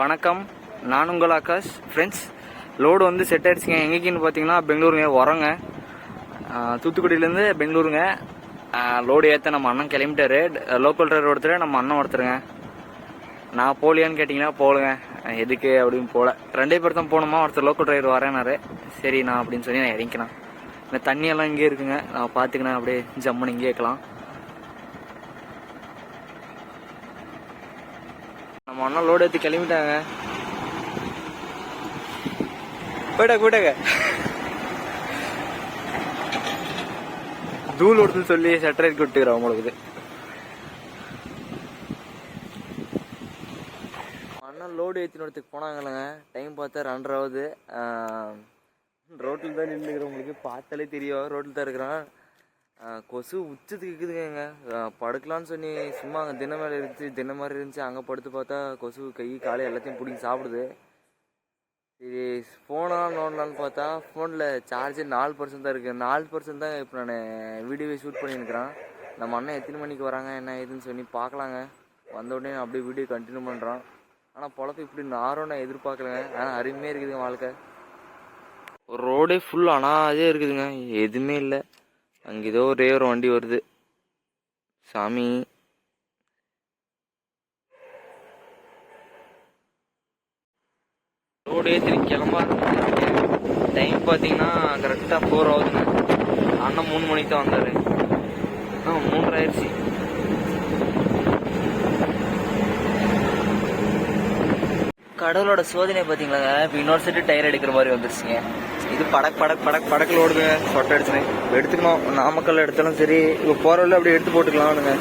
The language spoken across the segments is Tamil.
வணக்கம். நான் உங்கள் ஆகாஷ். ஃப்ரெண்ட்ஸ் லோடு வந்து செட் ஆயிடுச்சுங்க. எங்கேக்குன்னு பார்த்தீங்கன்னா பெங்களூருங்க. உரங்க தூத்துக்குடியிலேருந்து பெங்களூருங்க. லோடு ஏற்ற நம்ம அண்ணன் கிளம்பிட்டாரு. லோக்கல் டிரைவர் ஒருத்தர் நம்ம அண்ணன் ஒருத்தருங்க. நான் போலியான்னு கேட்டிங்கன்னா போகலங்க. எதுக்கு அப்படின்னு போகல. ரெண்டே பேர் தான் போகணுமா? ஒருத்தர் லோக்கல் டிரைவர் வரேனாரு சரி நான் அப்படின்னு சொல்லி நான் இறங்கிக்கலாம் இந்த தண்ணியெல்லாம் இங்கே இருக்குங்க. நான் பார்த்துக்கினேன் அப்படியே ஜம்முன்னு இங்கே இருக்கலாம். அண்ணா லோடு ஏற்றி கிளம்பிட்டாங்க. போயிட்டாங்க போயிட்டாங்க தூள் ஓடுதுன்னு சொல்லி சட்டரை விட்டுக்கிறோம் உங்களுக்கு அண்ணன் லோடு ஏற்றினத்துக்கு போனாங்கல்லங்க. டைம் பார்த்தா ரெண்டரை ஆகுது. ரோட்டில் தான் நின்றுக்கிறோம் உங்களுக்கு பார்த்தாலே தெரியும் ரோட்டில் தான் இருக்கிறான். கொசு உச்சத்துக்கு இருக்குதுங்க. படுக்கலான்னு சொல்லி சும்மா அங்கே தின மேலே இருந்துச்சு தின மாதிரி இருந்துச்சு அங்கே படுத்து பார்த்தா கொசு கை காலை எல்லாத்தையும் பிடிங்கி சாப்பிடுது. சரி ஃபோனெல்லாம் நோண்டலான்னு பார்த்தா ஃபோனில் சார்ஜர் நாலு பர்சன்ட் தான் இருக்குது நாலு பர்சன்ட் தான் இப்போ நான் வீடியோவை ஷூட் பண்ணியிருக்கிறேன். நம்ம அண்ணன் எத்தனை மணிக்கு வராங்க என்ன ஏதுன்னு சொல்லி பார்க்கலாங்க. வந்த உடனே அப்படியே வீடியோ கண்டினியூ பண்ணுறான் ஆனால் பொழப்பு இப்படி நாரும் நான் எதிர்பார்க்கலங்க. ஆனால் அருமையாக இருக்குதுங்க வாழ்க்கை. ரோடே ஃபுல் அனாதே இருக்குதுங்க. எதுவுமே இல்லை. அங்கே ஏதோ ஒரே ஒரு வண்டி வருது. சாமி. ரோடு ஏற்றி கிளம்ப டைம் பார்த்தீங்கன்னா கரெக்டாக ஃபோர் ஆகுதுங்க அண்ணன் மூணு மணிக்கு தான் வந்தார். ஆ மூன்றரை ஆயிடுச்சு. கடவுளோட சோதனை பார்த்தீங்களாங்க இப்போ இன்னொரு செட்டு டயர் எடுக்கிற மாதிரி வந்துருச்சுங்க. இது படக் படக் படக் படக்கில் ஓடுங்க. சொட்டை அடிச்சுனே எடுத்துக்கணும். நாமக்கல் எடுத்தாலும் சரி இப்போ போகிற வழியில அப்படியே எடுத்து போட்டுக்கலாம்னுங்க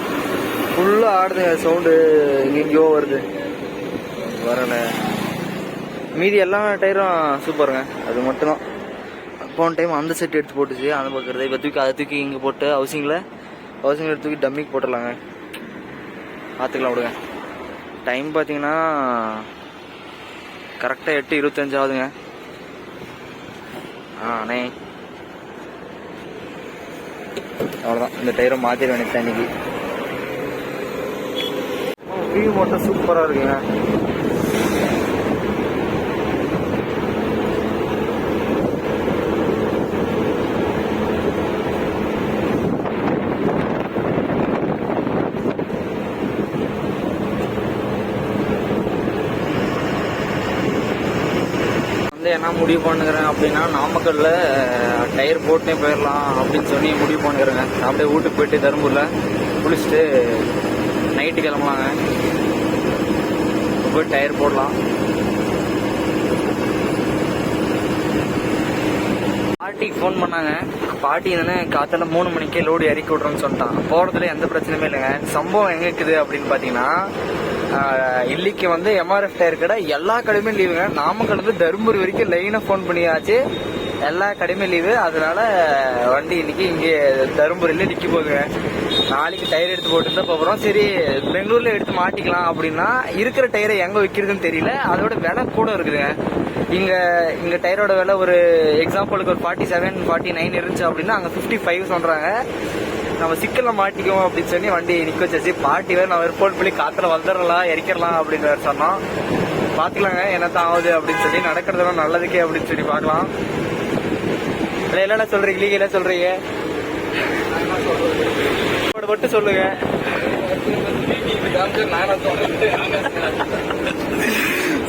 ஃபுல்லாக ஆடுதுங்க சவுண்டு எங்கெங்கேயோ வருது. வரல. மீதி எல்லா டயரும் சூப்பருங்க அது மட்டும்தான். போன டைம் அந்த செட் எடுத்து போட்டுச்சு. அந்த பார்க்குறது இப்போ தூக்கி அதை தூக்கி இங்கே போட்டு ஹவுசிங்கில் ஹவுசிங்கில் எடுத்து தூக்கி டம்மிக்கு போட்டுடலாங்க. பார்த்துக்கலாம் விடுங்க. டைம் பார்த்தீங்கன்னா கரெக்டாக எட்டு இருபத்தஞ்சாவதுங்க. ஆனே. அண்ணே அவ்வளோதான் இந்த டயரை மாற்றிட வேண்டியது இன்னைக்கு. வியூ மட்டும் சூப்பராக இருக்குங்க. என்ன முடிவு பண்ணுகிறேன் அப்படின்னா நாமக்கல்ல டயர் போட்டே போயிடலாம் அப்படின்னு சொல்லி முடிவு பண்ணுகிறேங்க. அப்படியே வீட்டுக்கு போயிட்டு தருமபுரியில் குளிச்சுட்டு நைட்டு கிளம்பலாங்க. போய் டயர் போடலாம். பாட்டிக்கு ஃபோன் பண்ணாங்க. பாட்டி என்னன்னா காத்தால மூணு மணிக்கே லோடு இறக்கி விட்றோன்னு சொல்லிட்டான். போகிறதுல எந்த பிரச்சனையுமே இல்லைங்க. சம்பவம் எங்கே இருக்குது அப்படின்னு பார்த்தீங்கன்னா இல்லிக்கு வந்து எம்ஆர்எஃப் டயர் கடை எல்லா கடையுமே லீவுங்க நாமக்கல்லிருந்து தருமபுரி வரைக்கும் லைனாக ஃபோன் பண்ணியாச்சு. எல்லா கடையுமே லீவு அதனால வண்டி இன்னைக்கு இங்கே தருமபுரியில நிற்க போகுங்க நாளைக்கு டயர் எடுத்து போட்டு தான் போகிறோம் சரி பெங்களூர்ல எடுத்து மாட்டிக்கலாம் அப்படின்னா இருக்கிற டயரை எங்கே விற்கிறதுன்னு தெரியல. அதோட விலை கூட இருக்குதுங்க. இங்க இங்க டயரோட விலை ஒரு எக்ஸாம்பிளுக்கு ஒரு ஃபார்ட்டி செவன் ஃபார்ட்டி நைன் இருந்துச்சு அப்படின்னா அங்க ஃபிஃப்டி ஃபைவ் சொல்றாங்க. நம்ம சிக்கல்ல மாட்டிக்குவோம் அப்படின்னு சொல்லி வண்டி நிக்க வச்சாச்சு. பாட்டி வேற நான் ரிப்போர்ட் பண்ணி காத்துல வந்துடலாம் இறக்கிடலாம் அப்படின்னு வேற சொன்னோம் பாத்துக்கலாங்க என்னத்தான் ஆகுது அப்படின்னு சொல்லி. நடக்கிறதெல்லாம் நல்லதுக்கே அப்படின்னு சொல்லி பார்க்கலாம் இல்லை என்னென்ன சொல்றீங்க? நீங்க என்ன சொல்றீங்க? மட்டும் சொல்லுங்க.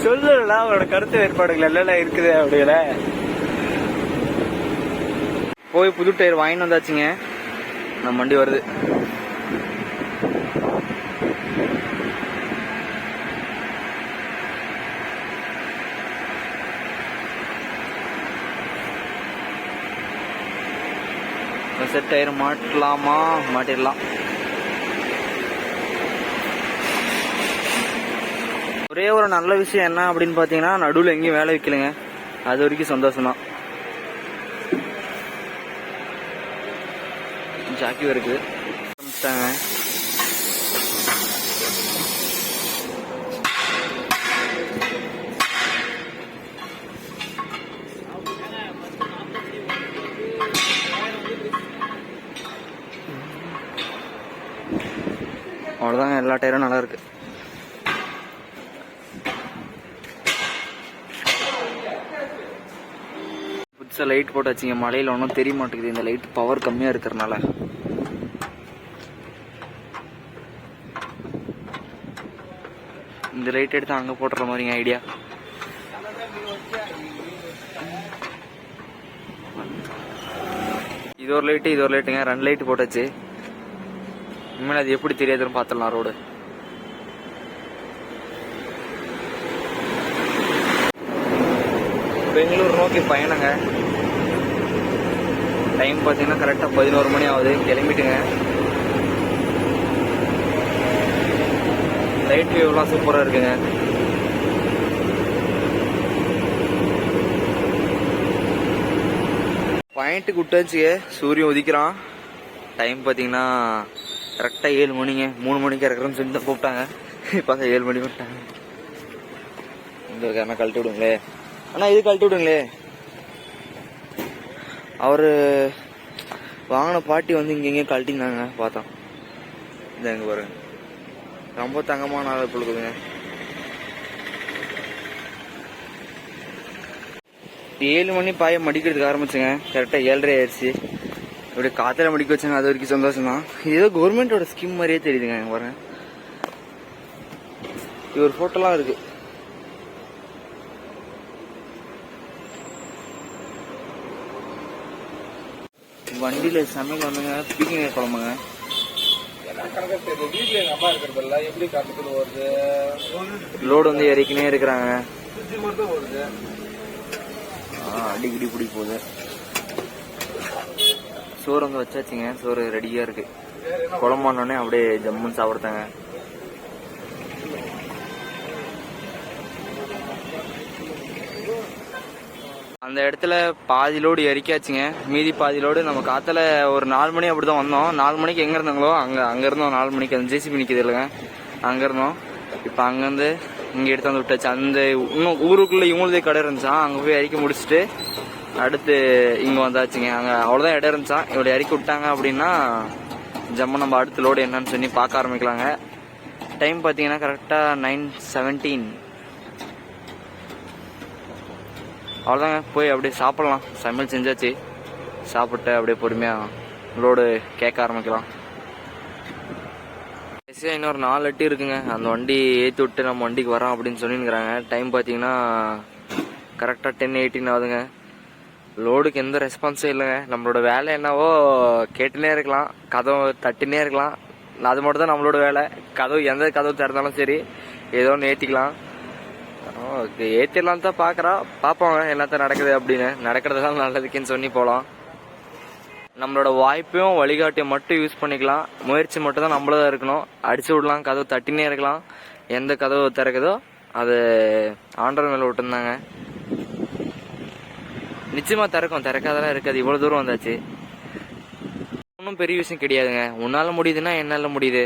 சொல்லல அவரோட கருத்து வேறுபாடுகள் எல்லாம் இருக்குது அப்படிங்கிற போய் புது டயர் வாங்கிட்டு வந்தாச்சுங்க. நம்ம வண்டி வருது. செட் டயர் மாட்டலாமா? மாட்டிடலாம். ஒரே ஒரு நல்ல விஷயம் என்ன அப்படின்னு பார்த்தீங்கன்னா நடுவில் எங்கேயும் வேலை வைக்கலைங்க. அது வரைக்கும் சந்தோஷம் தான் ஜாக்கி இருக்கு ஆரம்பிச்சிட்டாங்க அவ்வளோதாங்க எல்லா டயரும் நல்லா இருக்கு. புதுசாக லைட் போட்டு வச்சிங்க. மழையில் ஒன்றும் தெரிய மாட்டேங்குது. இந்த லைட் பவர் கம்மியாக இருக்கிறனால இந்த லைட் எடுத்து அங்கே போட்டுற மாதிரிங்க ஐடியா இது ஒரு லைட்டு இது ஒரு லைட்டுங்க ரெண்டு லைட்டு போட்டாச்சு. இனிமேல் அது எப்படி தெரியாதுன்னு பார்த்துடலாம் ரோடு பெங்களூர் நோக்கி பயணங்க. டைம் பார்த்தீங்கன்னா கரெக்டாக பதினோரு மணி ஆகுது. கிளம்பிட்டுங்க. லைட் வியூலாம் சூப்பராக இருக்குங்க. பாயிண்ட்டுக்கு விட்டாச்சுங்க. சூரியன் உதிக்கிறான். டைம் பார்த்தீங்கன்னா கரெக்டாக ஏழு மணிங்க. மூணு மணிக்கு இறக்குறேன்னு சொல்லி தான் கூப்பிட்டாங்க. இப்போ ஏழு மணி விட்டாங்க இந்த அண்ணா கழட்டி விடுங்களே அண்ணா இது கழட்டி விடுங்களே அவர் வாங்கின பாட்டி வந்து இங்கே இங்கே கழட்டினாங்க பார்த்தோம் இந்த எங்கே பாருங்க. ரொம்ப தங்கமான ஆள் பொழுதுங்க ஏழு மணி பாய மடிக்கிறதுக்கு ஆரம்பிச்சுங்க. கரெக்டாக ஏழரை ஆயிடுச்சு. இப்படி காத்துல மடிக்க வச்சாங்க அது வரைக்கும் சந்தோஷம் தான் இது ஏதோ கவர்மெண்டோட ஸ்கீம் மாதிரியே தெரியுதுங்க பாருங்க. இது ஒரு ஃபோட்டோலாம் இருக்குது வண்டியில சமையல் வந்துங்க பீக்கிங்க குழம்புங்க. லோடு வந்து இறக்கினே இருக்கிறாங்க. அடிக்கடி பிடி போகுது. சோறு வந்து வச்சாச்சுங்க. சோறு ரெடியா இருக்கு. குழம்பானோடனே அப்படியே ஜம்முன்னு சாப்பிடுத்தாங்க அந்த இடத்துல பாதி லோடு இறக்கியாச்சுங்க மீதி பாதி லோடு நம்ம காத்துல ஒரு நாலு மணி அப்படிதான் வந்தோம். நாலு மணிக்கு எங்க இருந்தாங்களோ அங்க அங்க இருந்தோம். நாலு மணிக்கு அந்த ஜேசிபி நிக்குது இல்லைங்க. அங்க இருந்தோம். இப்ப அங்கிருந்து இங்க எடுத்து வந்து விட்டாச்சு. அந்த இன்னும் ஊருக்குள்ள இவங்களுதே கடை இருந்துச்சா? அங்க போய் இறக்கி முடிச்சுட்டு அடுத்து இங்க வந்தாச்சுங்க. அங்க அவ்வளவுதான் இடம் இருந்துச்சா? இவ்வளவு இறக்கி விட்டாங்க அப்படின்னா ஜம்மு நம்ம அடுத்த லோடு என்னன்னு சொல்லி பார்க்க ஆரம்பிக்கலாங்க. டைம் பாத்தீங்கன்னா கரெக்டா நைன் செவன்டீன் அவ்வளோதாங்க. போய் அப்படியே சாப்பிடலாம். சமையல் செஞ்சாச்சு. சாப்பிட்டு அப்படியே பொறுமையாக லோடு கேட்க ஆரம்பிக்கலாம். கடைசியாக இன்னொரு நாலு அட்டி இருக்குங்க. அந்த வண்டி ஏற்றி விட்டு நம்ம வண்டிக்கு வரோம் அப்படின்னு சொல்லினுக்கிறாங்க டைம் பார்த்தீங்கன்னா கரெக்டாக டென் எயிட்டின் ஆகுதுங்க. லோடுக்கு எந்த ரெஸ்பான்ஸும் இல்லைங்க. நம்மளோட வேலை என்னவோ கேட்டுனே இருக்கலாம். கதவு தட்டினே இருக்கலாம். அது மட்டும் தான் நம்மளோட வேலை. கதவு எந்த கதவு திறந்தாலும் சரி ஏதோ ஒன்று ஏற்றிக்கலாம் ஓகே ஏற்றிடலாம் தான் பார்க்குறோம் பார்ப்போங்க என்னத்த நடக்குது அப்படின்னு. நடக்கிறதெல்லாம் நல்லதுக்குன்னு சொல்லி போகலாம் நம்மளோட வாய்ப்பையும் வழிகாட்டியும் மட்டும் யூஸ் பண்ணிக்கலாம். முயற்சி மட்டும் தான் நம்மளதான் இருக்கணும். அடிச்சு விடலாம் கதவு தட்டினே இருக்கலாம். எந்த கதவு திறக்குதோ அது ஆண்டர் மேலே விட்டுருந்தாங்க நிச்சயமா திறக்கும். திறக்காதெல்லாம் இருக்காது. இவ்வளவு தூரம் வந்தாச்சு. ஒன்றும் பெரிய விஷயம் கிடையாதுங்க. உன்னால முடியுதுன்னா என்னால முடியுது.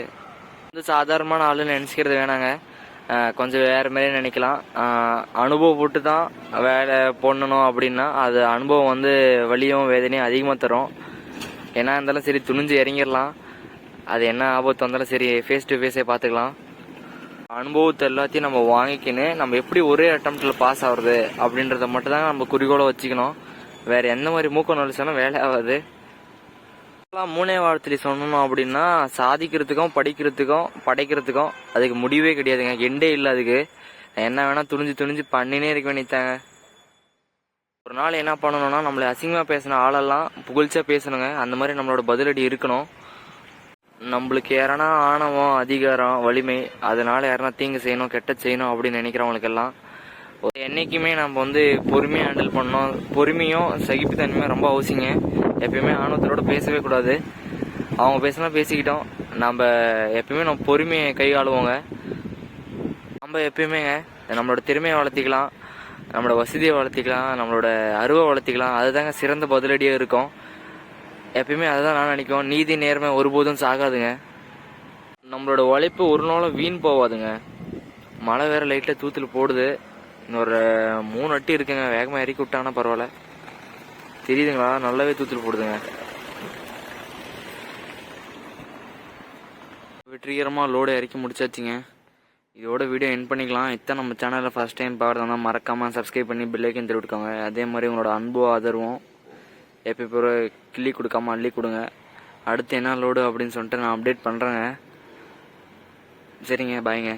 வந்து சாதாரணமான ஆளுன்னு நினைச்சுக்கிறது வேணாங்க. கொஞ்சம் வேறு மாதிரி நினைக்கலாம். அனுபவப்பட்டு தான் வேலை பண்ணணும் அப்படின்னா அது அனுபவம் வந்து வலியும் வேதனையும் அதிகமாக தரும். என்ன இருந்தாலும் சரி துணிஞ்சு இறங்கிடலாம். அது என்ன ஆபத்து வந்தாலும் சரி ஃபேஸ் டு ஃபேஸே பார்த்துக்கலாம். அனுபவத்தை எல்லாத்தையும் நம்ம வாங்கிக்கின்னு நம்ம எப்படி ஒரே அட்டம்ப்டில் பாஸ் ஆகுறது அப்படின்றத மட்டும் தான் நம்ம குறிக்கோளை வச்சுக்கணும். வேறு எந்த மாதிரி மூக்கம் நடிச்சாலும் வேலை ஆகாது. மூணே வாரத்தில் சொல்லணும் அப்படின்னா சாதிக்கிறதுக்கும் படிக்கிறதுக்கும் படைக்கிறதுக்கும் அதுக்கு முடிவே கிடையாதுங்க. எண்டே இல்லை அதுக்கு. என்ன வேணால் துணிஞ்சு துணிஞ்சு பண்ணினே இருக்க வேண்டியதாங்க ஒரு நாள் என்ன பண்ணணும்னா நம்மளை அசிங்கமாக பேசின ஆளெல்லாம் புகழ்ச்சியாக பேசணுங்க. அந்த மாதிரி நம்மளோட பதிலடி இருக்கணும். நம்மளுக்கு யாரானா ஆணவம் அதிகாரம் வலிமை அதனால் யாரனா தீங்கு செய்யணும் கெட்ட செய்யணும் அப்படின்னு நினைக்கிறவங்களுக்கெல்லாம் ஒரு நம்ம வந்து பொறுமையாக ஹேண்டில் பண்ணோம் பொறுமையும் சகிப்புத்தன்மையும் ரொம்ப அவசியங்க. எப்பயுமே ஆணவத்தோட பேசவே கூடாது. அவங்க பேசினா பேசிக்கிட்டோம். நம்ம எப்பயுமே நம்ம பொறுமையை கையாளுவோங்க நம்ம எப்பயுமேங்க நம்மளோட திறமையை வளர்த்திக்கலாம் நம்மளோட வசதியை வளர்த்திக்கலாம் நம்மளோட அருவை வளர்த்திக்கலாம். அதுதாங்க சிறந்த பதிலடியாக இருக்கும். எப்பயுமே அதுதான் நான் நினைக்கும். நீதி நேர்மை ஒருபோதும் சாகாதுங்க. நம்மளோட உழைப்பு ஒரு நாளும் வீண் போகாதுங்க மழை வேற லைட்டில் தூத்தில் போடுது. இன்னொரு மூணு அட்டி இருக்குங்க. வேகமாக இறக்கி விட்டாங்கன்னா பரவாயில்ல. தெரியுதுங்களா? நல்லாவே தூத்துட்டு போடுதுங்க. வெற்றிகரமாக லோடு இறக்கி முடிச்சாச்சுங்க. இதோட வீடியோ என் பண்ணிக்கலாம். இத்தனை நம்ம சேனலில் ஃபஸ்ட் டைம் பார்க்குறதா மறக்காமல் சப்ஸ்கிரைப் பண்ணி பெல்லைக்கன் தட்டி அதே மாதிரி உங்களோட அன்பு ஆதரவும் எப்போ இப்போ கிள்ளி கொடுக்காம அள்ளி கொடுங்க. அடுத்து என்ன லோடு அப்படின்னு சொல்லிட்டு நான் அப்டேட் பண்ணுறேங்க சரிங்க பாய்ங்க